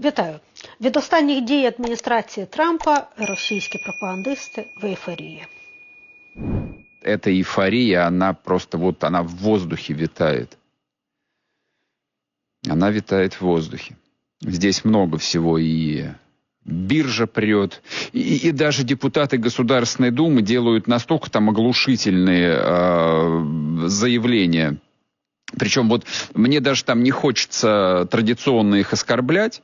Вітаю від останніх дій адміністрації Трампа. Російські пропагандисти в ейфорії. Эта эйфория, она просто вот, она в воздухе витает. Она витает в воздухе. Здесь много всего и биржа прет, и, и даже депутаты Государственной Думы делают настолько там оглушительные э, заявления. Причем вот мне даже там не хочется традиционно их оскорблять.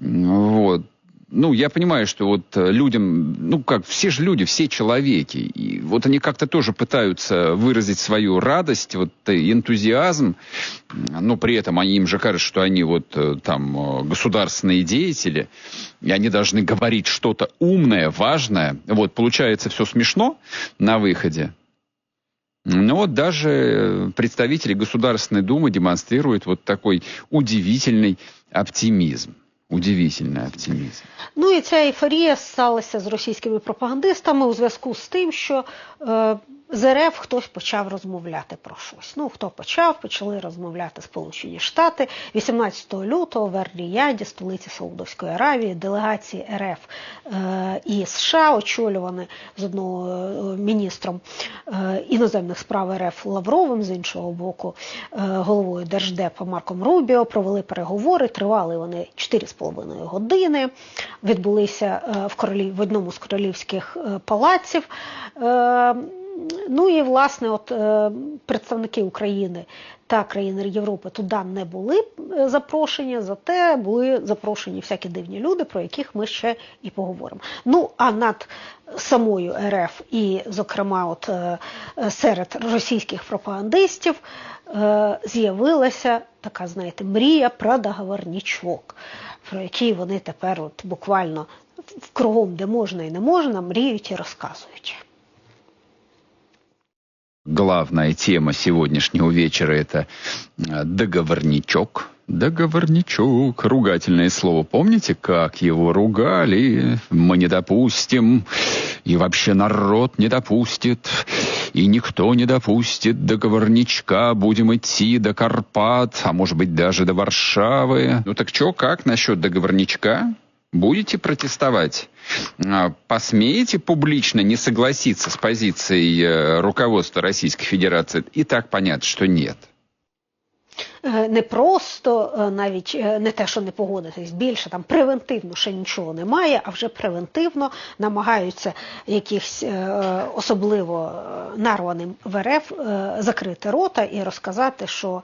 Вот. Ну, я понимаю, что вот людям, ну, как, все же люди, все человеки. И вот они как-то тоже пытаются выразить свою радость, вот энтузиазм, но при этом они, им же кажется, что они вот там государственные деятели, и они должны говорить что-то умное, важное. Вот, получается все смешно на выходе. Но вот даже представители Государственной Думы демонстрируют вот такой удивительный оптимизм. Удивительний оптимізм. Ну і ця ейфорія сталася з російськими пропагандистами у зв'язку з тим, що е, з РФ хтось почав розмовляти про щось. Ну, хто почав, почали розмовляти Сполучені Штати 18 лютого в Ер-Ріяді, столиці Саудовської Аравії, делегації РФ е, і США, очолювані з одного е, міністром е, іноземних справ РФ Лавровим, з іншого боку, е, головою Держдепа Марком Рубіо, провели переговори. Тривали вони 4,5 години. Відбулися е, в королі в одному з королівських е, палаців. Е, Ну і власне, от представники України та країни Європи туди не були запрошені, зате були запрошені всякі дивні люди, про яких ми ще і поговоримо. Ну а над самою РФ і, зокрема, от е, серед російських пропагандистів е, з'явилася така, знаєте, мрія про договорнічок, про який вони тепер, от буквально кругом, де можна і не можна, мріють і розказують. Главная тема сегодняшнего вечера это договорничок. Договорничок, ругательное слово. Помните, как его ругали? Мы не допустим, и вообще народ не допустит, и никто не допустит договорничка. Будем идти до Карпат, а может быть даже до Варшавы. Ну так что, как насчет договорничка? Будете протестовать? Посмеете публично не согласиться с позицией руководства Российской Федерации? И так понятно, что нет. Не просто навіть не те, що не погодитись, більше там превентивно ще нічого немає, а вже превентивно намагаються якихось особливо нарваним в РФ закрити рота і розказати, що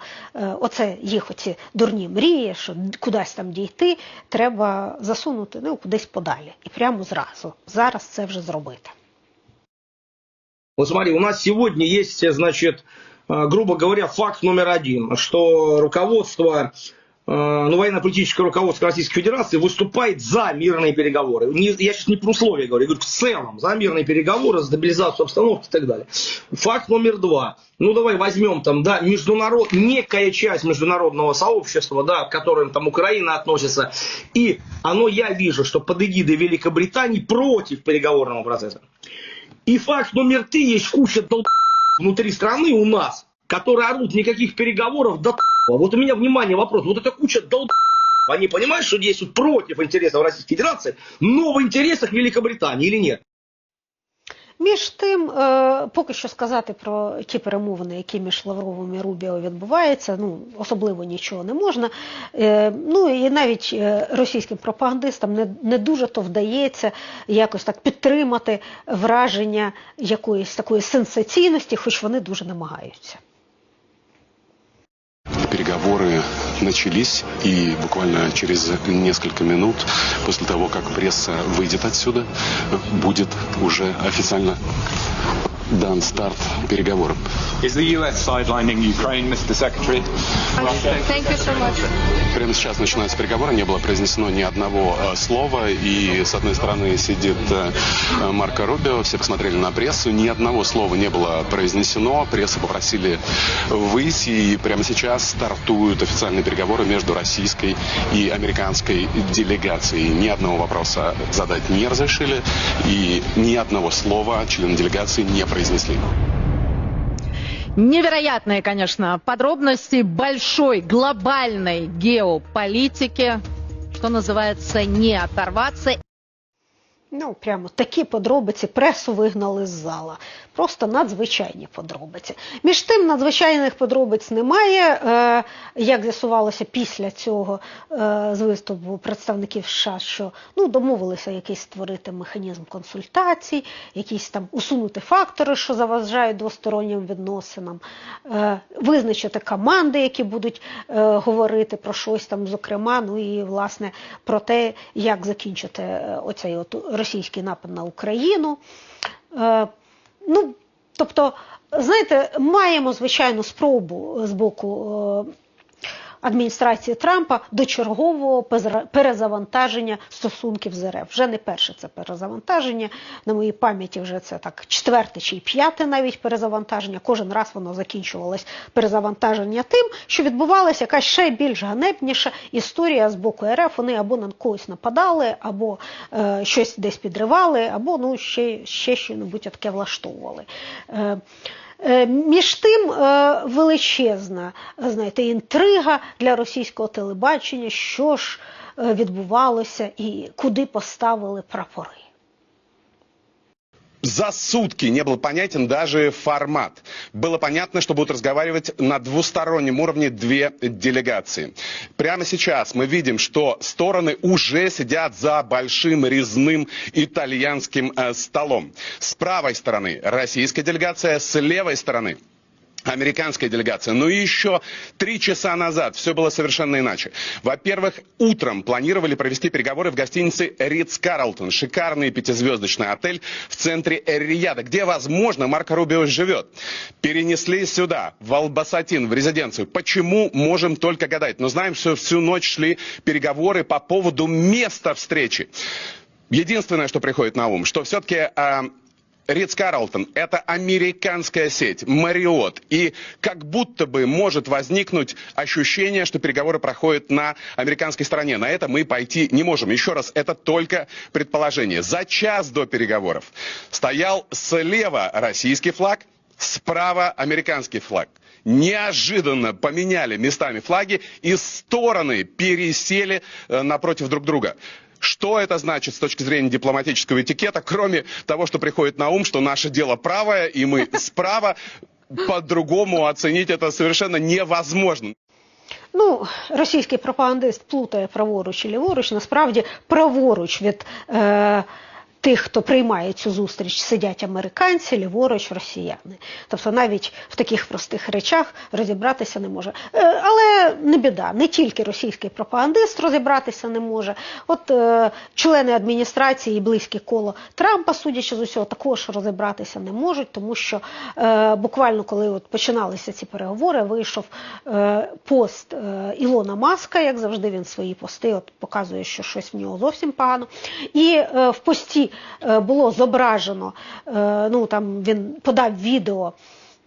оце їх оці дурні мрії, що кудись там дійти, треба засунути ну, кудись подалі. І прямо зразу. Зараз це вже зробити. Вот смотри, у нас сегодня есть, значит, грубо говоря, факт номер один, что руководство, ну, военно-политическое руководство Российской Федерации выступает за мирные переговоры. Не, я сейчас не про условия говорю, я говорю в целом за мирные переговоры, за стабилизацию обстановки и так далее. Факт номер два. Ну, давай возьмем там, да, международ, некая часть международного сообщества, да, к которым там Украина относится, и оно, я вижу, что под эгидой Великобритании против переговорного процесса. И факт номер три, есть куча дол внутри страны у нас, которые орут никаких переговоров, да Вот у меня, внимание, вопрос. Вот эта куча дол они понимают, что действуют против интересов Российской Федерации, но в интересах Великобритании или нет? Між тим, е, поки що сказати про ті перемовини, які між Лавровим і Рубіо відбуваються, ну особливо нічого не можна. Е, ну і навіть е, російським пропагандистам не, не дуже то вдається якось так підтримати враження якоїсь такої сенсаційності, хоч вони дуже намагаються. Переговоры начались, и буквально через несколько минут после того, как пресса выйдет отсюда, будет уже официально дан старт переговорам. Прямо сейчас начинаются переговоры, не было произнесено ни одного э, слова, и с одной стороны сидит э, Марко Рубио, все посмотрели на прессу, ни одного слова не было произнесено, прессу попросили выйти, и прямо сейчас стартуют официальные переговоры между российской и американской делегацией. Ни одного вопроса задать не разрешили, и ни одного слова члены делегации не произнесли. Невероятные, конечно, подробности большой глобальной геополитики. что называется, не оторваться Ну, прямо такі подробиці пресу вигнали з зала. Просто надзвичайні подробиці. Між тим, надзвичайних подробиць немає. Е, як з'ясувалося після цього е, з виступу представників США, що ну, домовилися якийсь створити механізм консультацій, якісь там усунути фактори, що заважають двостороннім відносинам, е, визначити команди, які будуть говорити про щось там, зокрема, ну і власне про те, як закінчити оцей от російський напад на Україну. Е, ну, тобто, знаєте, маємо звичайну спробу з боку. Адміністрації Трампа до чергового перезавантаження стосунків з РФ. Вже не перше це перезавантаження. На моїй пам'яті вже це так четверте чи п'яте навіть перезавантаження. Кожен раз воно закінчувалось перезавантаження тим, що відбувалася якась ще більш ганебніша історія з боку РФ. Вони або на когось нападали, або е, щось десь підривали, або ну ще, ще щось таке влаштовували. Е, Між тим е, величезна е, знаєте, інтрига для російського телебачення, що ж е, відбувалося і куди поставили прапори. За сутки не был понятен даже формат. Было понятно, что будут разговаривать на двустороннем уровне две делегации. Прямо сейчас мы видим, что стороны уже сидят за большим резным итальянским э, столом. С правой стороны российская делегация, с левой стороны американская делегация. Но еще три часа назад все было совершенно иначе. Во-первых, утром планировали провести переговоры в гостинице Ридс Карлтон. Шикарный пятизвездочный отель в центре Эр-Рияда, где, возможно, Марко Рубио живет. Перенесли сюда, в Албасатин, в резиденцию. Почему, можем только гадать. Но знаем, что всю ночь шли переговоры по поводу места встречи. Единственное, что приходит на ум, что все-таки Ридс Карлтон – это американская сеть, Мариот. И как будто бы может возникнуть ощущение, что переговоры проходят на американской стороне. На это мы пойти не можем. Еще раз, это только предположение. За час до переговоров стоял слева российский флаг, справа американский флаг. Неожиданно поменяли местами флаги и стороны пересели э, напротив друг друга. Что это значит с точки зрения дипломатического этикета, кроме того, что приходит на ум, что наше дело правое, и мы справа, по-другому оценить это совершенно невозможно. Ну, російський пропагандист плутає праворуч і ліворуч. Насправді праворуч від е, тих, хто приймає цю зустріч, сидять американці, ліворуч росіяни. Тобто навіть в таких простих речах розібратися не може. Е, але не біда, не тільки російський пропагандист розібратися не може. От е, члени адміністрації і близьке коло Трампа, судячи з усього, також розібратися не можуть, тому що е, буквально коли от починалися ці переговори, вийшов пост Ілона Маска, як завжди він свої пости от показує, що щось в нього зовсім погано. І в пості було зображено, е, ну там він подав відео.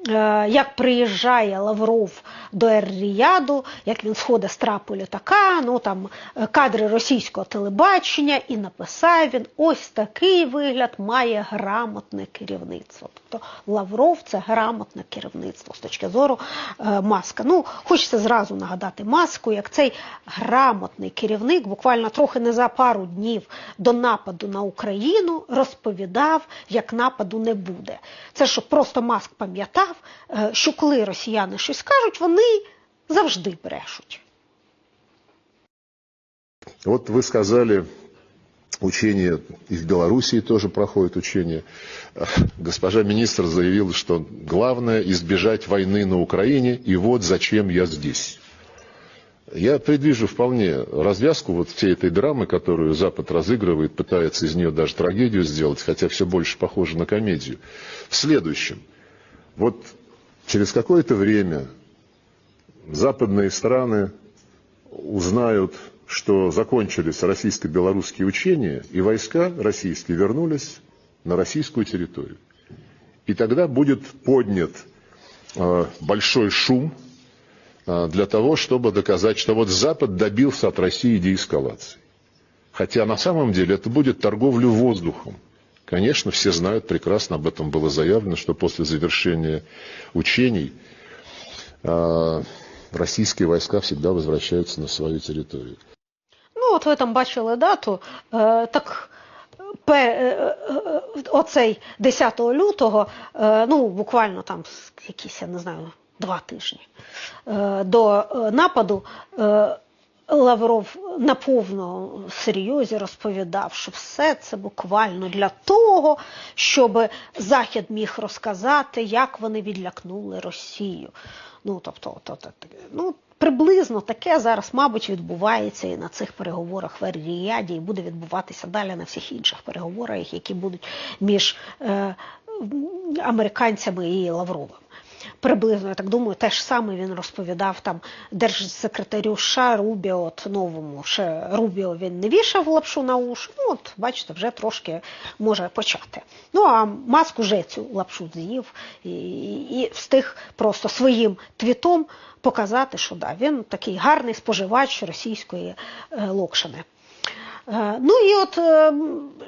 Е, Як приїжджає Лавров до Ер-Ріяду, як він сходить з трапу літака, ну там е, кадри російського телебачення, і написав він: ось такий вигляд має грамотне керівництво. Тобто Лавров це грамотне керівництво з точки зору е, маска. Ну, хочеться зразу нагадати маску, як цей грамотний керівник, буквально трохи не за пару днів до нападу на Україну розповідав, як нападу не буде. Це щоб просто маск пам'ятав, е, що коли росіяни щось скажуть, вони завжди брешуть. Вот вы сказали, учения и в Белоруссии тоже проходят учения. Госпожа министр заявила, что главное избежать войны на Украине, и вот зачем я здесь. Я предвижу вполне развязку вот всей этой драмы, которую Запад разыгрывает, пытается из нее даже трагедию сделать, хотя все больше похоже на комедию. В следующем. Вот через какое-то время западные страны узнают, что закончились российско-белорусские учения, и войска российские вернулись на российскую территорию. И тогда будет поднят э, большой шум э, для того, чтобы доказать, что вот Запад добился от России деэскалации. Хотя на самом деле это будет торговля воздухом. Конечно, все знают прекрасно, об этом было заявлено, что после завершения учений э, российские войска всегда возвращаются на свою территорию. Ну, Ну, от ви там бачили дату, так оцей 10 лютого, ну, буквально там якісь, я не знаю, два тижні до нападу. Лавров на повному серйозі розповідав, що все це буквально для того, щоб Захід міг розказати, як вони відлякнули Росію. Ну, тобто, то, то, то, ну, приблизно таке зараз, мабуть, відбувається і на цих переговорах в Ер-Ріяді, і буде відбуватися далі на всіх інших переговорах, які будуть між е, американцями і Лавровим. Приблизно, я так думаю, те ж саме він розповідав там держсекретарю США Рубіо, от новому ще Рубіо він не вішав лапшу на уші. Ну, от, бачите, вже трошки може почати. Ну, а Маск уже цю лапшу з'їв і, і, і встиг просто своїм твітом показати, що да, він такий гарний споживач російської е, локшини. Е, Ну і от е,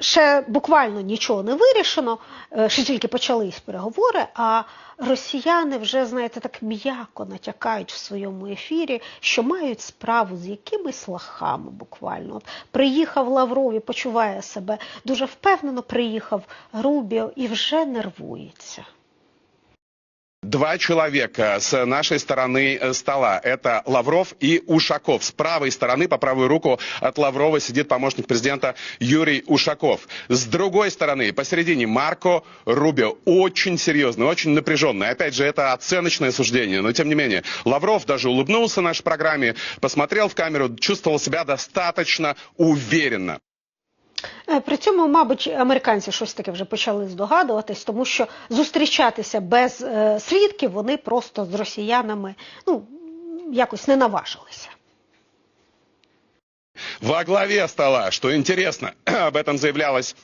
ще буквально нічого не вирішено, е, ще тільки почались переговори, а росіяни вже, знаєте, так м'яко натякають в своєму ефірі, що мають справу з якимись лахами буквально. От приїхав Лавров і почуває себе дуже впевнено, приїхав Рубіо і вже нервується. Два человека с нашей стороны э, стола. Это Лавров и Ушаков. С правой стороны, по правую руку от Лаврова сидит помощник президента Юрий Ушаков. С другой стороны, посередине Марко Рубио. Очень серьезный, очень напряженный. Опять же, это оценочное суждение. Но, тем не менее, Лавров даже улыбнулся нашей программе, посмотрел в камеру, чувствовал себя достаточно уверенно. Е, При цьому, мабуть, американці щось таке вже почали здогадуватись, тому що зустрічатися без е, свідків вони просто з росіянами ну, якось не наважилися. Во главе стола, что интересно, об этом заявлялось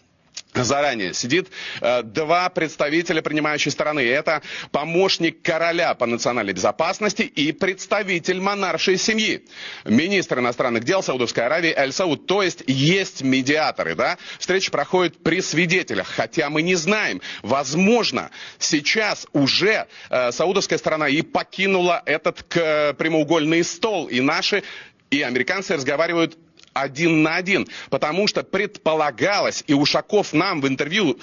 заранее сидит э, два представителя принимающей стороны. Это помощник короля по национальной безопасности и представитель монаршей семьи. Министр иностранных дел Саудовской Аравии Аль Сауд. То есть есть медиаторы, да? Встреча проходит при свидетелях, хотя мы не знаем. Возможно, сейчас уже э, саудовская сторона и покинула этот к- прямоугольный стол, и наши и американцы разговаривают один на один, потому что предполагалось, и Ушаков нам в интервью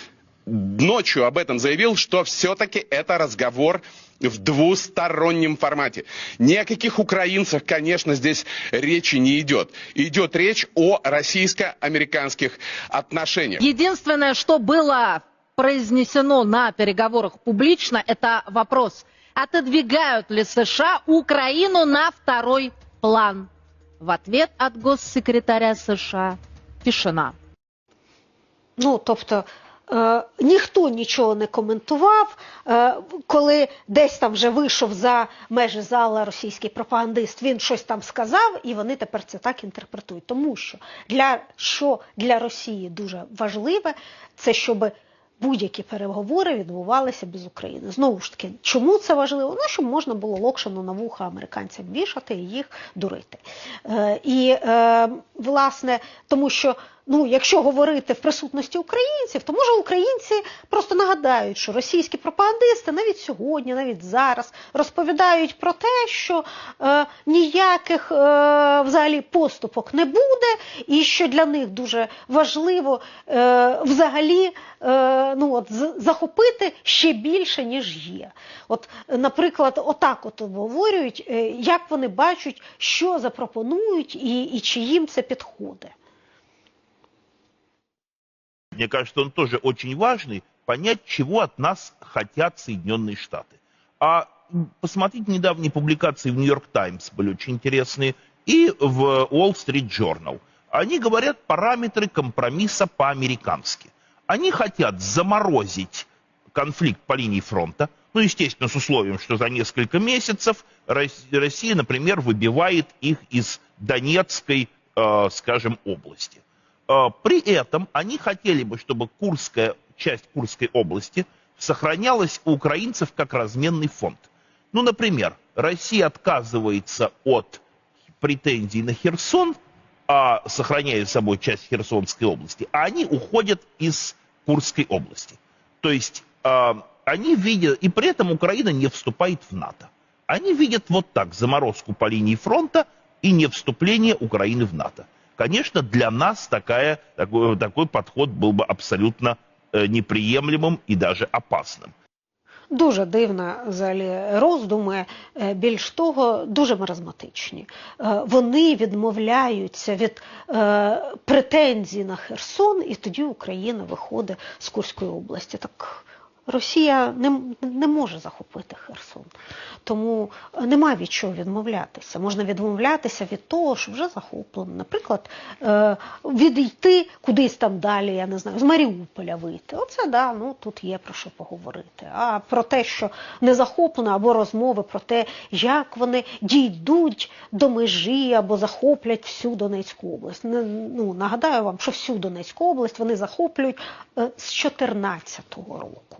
ночью об этом заявил, что все-таки это разговор в двустороннем формате. Ни о каких украинцах, конечно, здесь речи не идет. Идет речь о российско-американских отношениях. Единственное, что было произнесено на переговорах публично, это вопрос, отодвигают ли США Украину на второй план. В ответ от госсекретаря США тишина. Ну, тобто, е, ніхто нічого не коментував, е, коли десь там вже вийшов за межі зала російський пропагандист, він щось там сказав, і вони тепер це так інтерпретують. Тому що для, що для Росії дуже важливе, це щоб будь-які переговори відбувалися без України. Знову ж таки, чому це важливо? Ну, щоб можна було локшину на вуха американцям вішати і їх дурити. Е, і, е, власне, тому що ну, якщо говорити в присутності українців, то може українці просто нагадають, що російські пропагандисти навіть сьогодні, навіть зараз розповідають про те, що е, ніяких е, взагалі поступок не буде, і що для них дуже важливо е, взагалі е, ну, от, захопити ще більше, ніж є. От, наприклад, отак от обговорюють, е, як вони бачать, що запропонують і, і чи їм це підходить. Мне кажется, он тоже очень важный, понять, чего от нас хотят Соединенные Штаты. А посмотрите недавние публикации в Нью-Йорк Таймс, были очень интересные, и в Wall Street Journal. Они говорят параметры компромисса по-американски. Они хотят заморозить конфликт по линии фронта, ну, естественно, с условием, что за несколько месяцев Рос- Россия, например, выбивает их из Донецкой, э, скажем, области. Э, При этом они хотели бы, чтобы Курская, часть Курской области сохранялась у украинцев как разменный фонд. Ну, например, Россия отказывается от претензий на Херсон, а сохраняет собой часть Херсонской области, а они уходят из Курской области. То есть э, они видят, и при этом Украина не вступает в НАТО. Они видят вот так заморозку по линии фронта и не вступление Украины в НАТО. конечно, для нас такая, такой, такой подход был бы абсолютно э, неприемлемым и даже опасным. Дуже дивна взагалі роздуми, Е, більш того, дуже маразматичні. Е, Вони відмовляються від е, претензій на Херсон, і тоді Україна виходить з Курської області. Так Росія не, не може захопити Херсон. Тому нема від чого відмовлятися. Можна відмовлятися від того, що вже захоплено. Наприклад, е, відійти кудись там далі, я не знаю, з Маріуполя вийти. Оце да, ну тут є про що поговорити. А про те, що не захоплено, або розмови про те, як вони дійдуть до межі або захоплять всю Донецьку область. Ну, нагадаю вам, що всю Донецьку область вони захоплюють е, з 2014 року.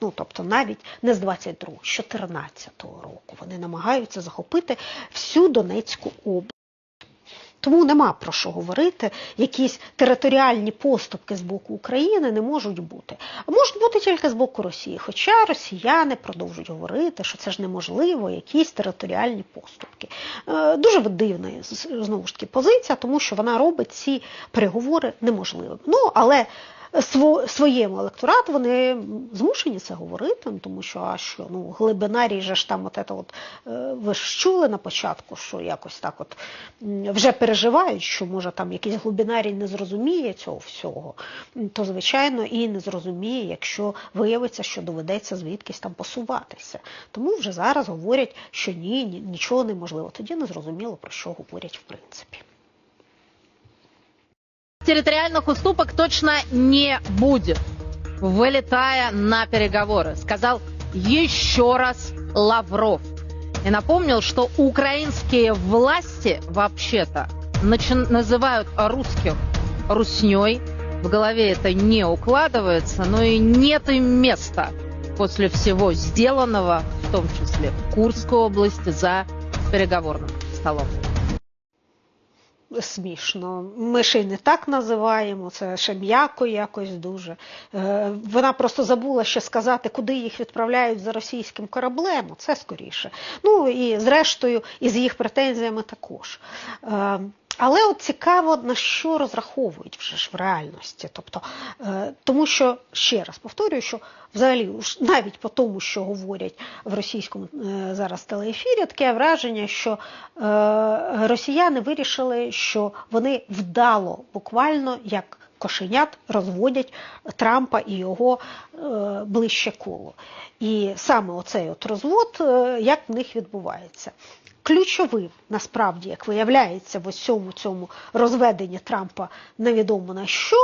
Ну, тобто навіть не з 22-го, з 14-го року вони намагаються захопити всю Донецьку область. Тому нема про що говорити. Якісь територіальні поступки з боку України не можуть бути. А можуть бути тільки з боку Росії. Хоча росіяни продовжують говорити, що це ж неможливо, якісь територіальні поступки. Е, Дуже дивна знову ж таки позиція, тому що вона робить ці переговори неможливими. Ну, але своєму електорату вони змушені це говорити, ну, тому що а що ну глибина ріже ж там, от от е, ви ж чули на початку, що якось так, от вже переживають, що може там якийсь глибинарій не зрозуміє цього всього, то звичайно і не зрозуміє, якщо виявиться, що доведеться звідкись там посуватися. Тому вже зараз говорять, що ні, ні нічого неможливо. Тоді не зрозуміло про що говорять в принципі. Территориальных уступок точно не будет, вылетая на переговоры, сказал еще раз Лавров. И напомнил, что украинские власти вообще-то начи- называют русских русней. В голове это не укладывается, но и нет им места после всего сделанного, в том числе в Курской области, за переговорным столом. Смішно. Ми ще й не так називаємо, це ще м'яко якось дуже. Е, Вона просто забула ще сказати, куди їх відправляють за російським кораблем. Це скоріше. Ну і зрештою, і з їх претензіями також. Але от цікаво, на що розраховують вже ж в реальності. Тобто, е, тому що, ще раз повторюю, що взагалі уж навіть по тому, що говорять в російському е, зараз телеефірі, таке враження, що е, росіяни вирішили, що вони вдало, буквально як кошенят, розводять Трампа і його е, ближче коло. І саме оцей от розвод, е, як в них відбувається. Ключовим, насправді, як виявляється, в усьому цьому розведенні Трампа невідомо на що,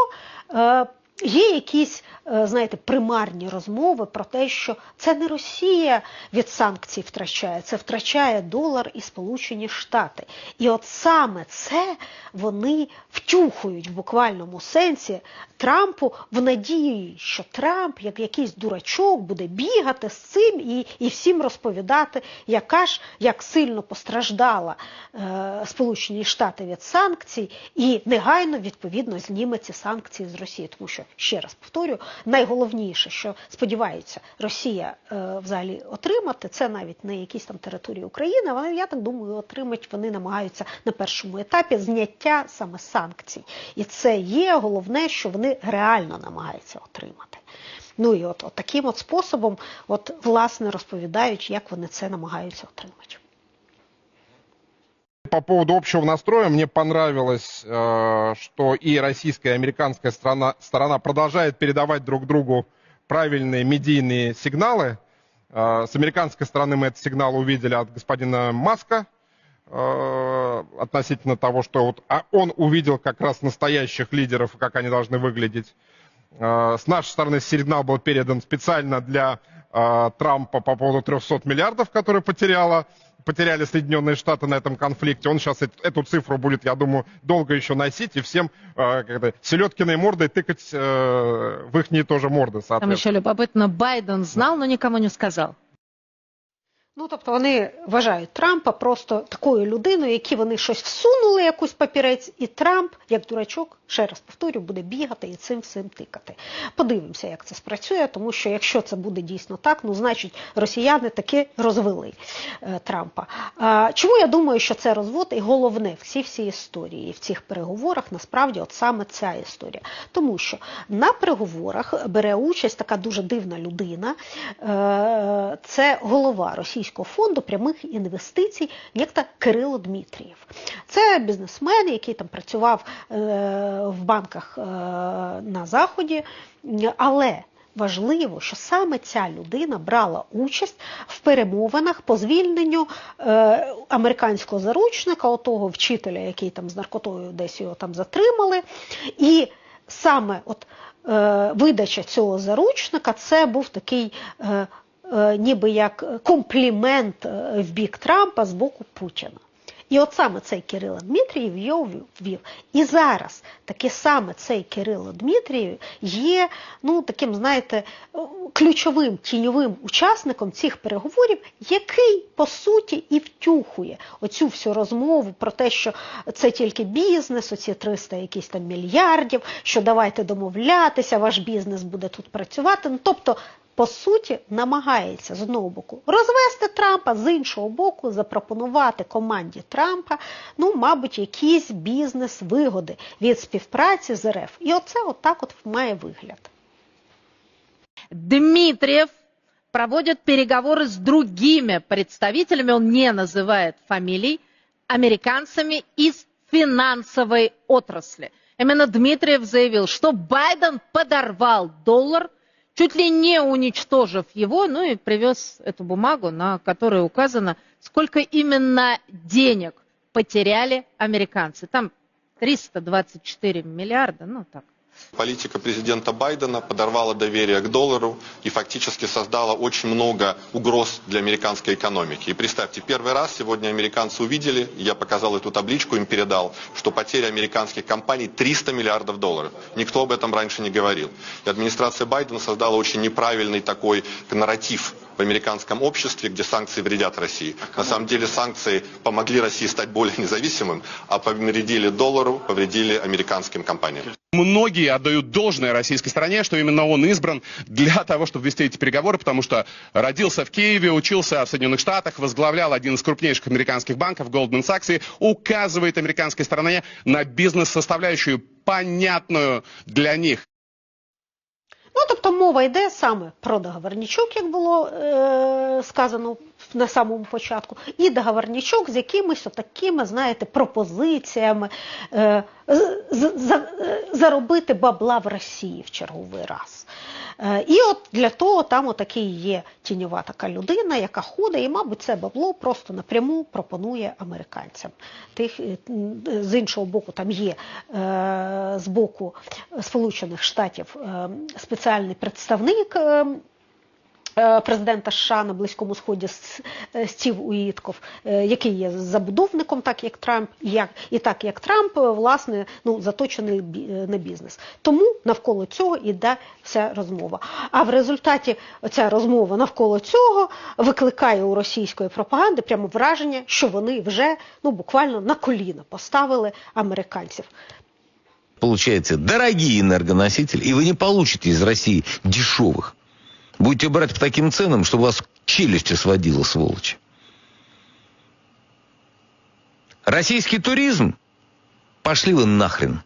е, є якісь, е, знаєте, примарні розмови про те, що це не Росія від санкцій втрачає, це втрачає долар і Сполучені Штати. І от саме це вони втюхують в буквальному сенсі Трампу в надії, що Трамп, як якийсь дурачок, буде бігати з цим і, і всім розповідати, яка ж як сильно постраждала е, Сполучені Штати від санкцій, і негайно відповідно зніме ці санкції з Росії. Тому що ще раз повторюю, найголовніше, що сподівається Росія е, взагалі отримати, це навіть не якісь там території України. Вони, я так думаю, отримати вони намагаються на першому етапі зняття саме санкцій. І це є головне, що вони реально намагаються отримати. Ну і от, от таким от способом, от власне розповідають, як вони це намагаються отримати. По поводу общего настроя мне понравилось, э, что и российская, и американская сторона, сторона продолжает передавать друг другу правильные медийные сигналы. Э, С американской стороны мы этот сигнал увидели от господина Маска э, относительно того, что вот а он увидел как раз настоящих лидеров как они должны выглядеть. С нашей стороны сигнал был передан специально для Трампа по поводу 300 миллиардов, которые потеряла потеряли Соединенные Штаты на этом конфликте. Он сейчас эт- эту цифру будет, я думаю, долго еще носить и всем э, селедкиной мордой тыкать э, в их тоже морды, Там еще любопытно, Байден знал, но никому не сказал. Ну, тобто вони вважають Трампа просто такою людиною, які вони щось всунули, якусь папірець, і Трамп, як дурачок, ще раз повторю, буде бігати і цим всім тикати. Подивимося, як це спрацює, тому що якщо це буде дійсно так, ну значить росіяни таки розвели е, Трампа. А, чому я думаю, що це розвод і головне в цій всій історії, в цих переговорах насправді от саме ця історія. Тому що на переговорах бере участь така дуже дивна людина, е, це голова Російського фонду прямих інвестицій, некто Кирило Дмитрієв. Це бізнесмен, який там працював е, в банках е, на Заході, але Важливо, що саме ця людина брала участь в перемовинах по звільненню е, американського заручника, отого вчителя, який там з наркотою десь його там затримали. І саме от е, видача цього заручника це був такий. Е, Ніби як комплімент е, в бік Трампа з боку Путіна. І от саме цей Кирило Дмитрієв його ввів. І зараз таке саме цей Кирило Дмитрієв є ну, таким, знаєте, ключовим тіньовим учасником цих переговорів, який по суті і втюхує оцю всю розмову про те, що це тільки бізнес, оці 300 якісь там мільярдів, що давайте домовлятися, ваш бізнес буде тут працювати. Ну, тобто по суті, намагається з одного боку розвести Трампа, з іншого боку, запропонувати команді Трампа, ну, мабуть, якісь бізнес-вигоди від співпраці з РФ. І оце отак от має вигляд. Дмитриев проводит переговоры с другими представителями, он не называет фамилий, американцами из финансовой отрасли. Именно Дмитриев заявил, что Байден подорвал доллар – чуть ли не уничтожив его, ну и привез эту бумагу, на которой указано, сколько именно денег потеряли американцы. Там 324 миллиарда, ну так. Политика президента Байдена подорвала доверие к доллару и фактически создала очень много угроз для американской экономики. И представьте, первый раз сегодня американцы увидели, я показал эту табличку, им передал, что потеря американских компаний 300 миллиардов долларов. Никто об этом раньше не говорил. И администрация Байдена создала очень неправильный такой нарратив в американском обществе, где санкции вредят России. На самом деле санкции помогли России стать более независимым, а повредили доллару, повредили американским компаниям. Многие отдают должное российской стороне, что именно он избран для того, чтобы вести эти переговоры, потому что родился в Киеве, учился в Соединенных Штатах, возглавлял один из крупнейших американских банков, Goldman Sachs, и указывает американской стороне на бизнес-составляющую, понятную для них. Ну, тобто мова йде саме про договорнічок, як було е, сказано на самому початку, і договорнічок з якимись такими, знаєте, пропозиціями е, з, з, е, заробити бабла в Росії в черговий раз. Е, і от для того там отакий є тіньова така людина, яка ходить, і, мабуть, це бабло просто напряму пропонує американцям. Тих, е, З іншого боку, там є е, з боку Сполучених Штатів спеціальний представник. Президента США на Близькому Сході Стів Уітков, який є забудовником, так як Трамп, як, і так як Трамп, власне, ну, заточений на бізнес. Тому навколо цього іде вся розмова. А в результаті ця розмова навколо цього викликає у російської пропаганди прямо враження, що вони вже ну, буквально на коліна поставили американців. Получается, дорогие энергоносители, и вы не получите из России дешевых. Будете брать по таким ценам, чтобы вас челюсти сводило, сволочи. Российский туризм? Пошли вы нахрен.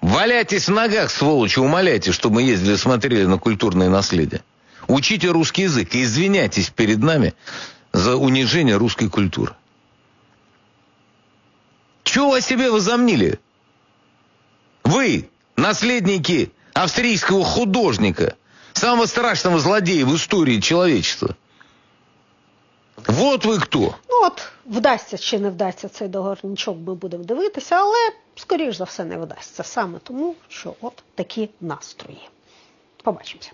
Валяйтесь в ногах, сволочи, умоляйте, чтобы мы ездили, смотрели на культурное наследие. Учите русский язык и извиняйтесь перед нами за унижение русской культуры. Чего о себе возомнили? Вы, наследники австрийского художника, самого страшного злодея в истории человечества. Вот ви хто. Ну от вдасться чи не вдасться цей договорничок, ми будемо дивитися, але скоріш за все не вдасться. Саме тому, що от такі настрої. Побачимося.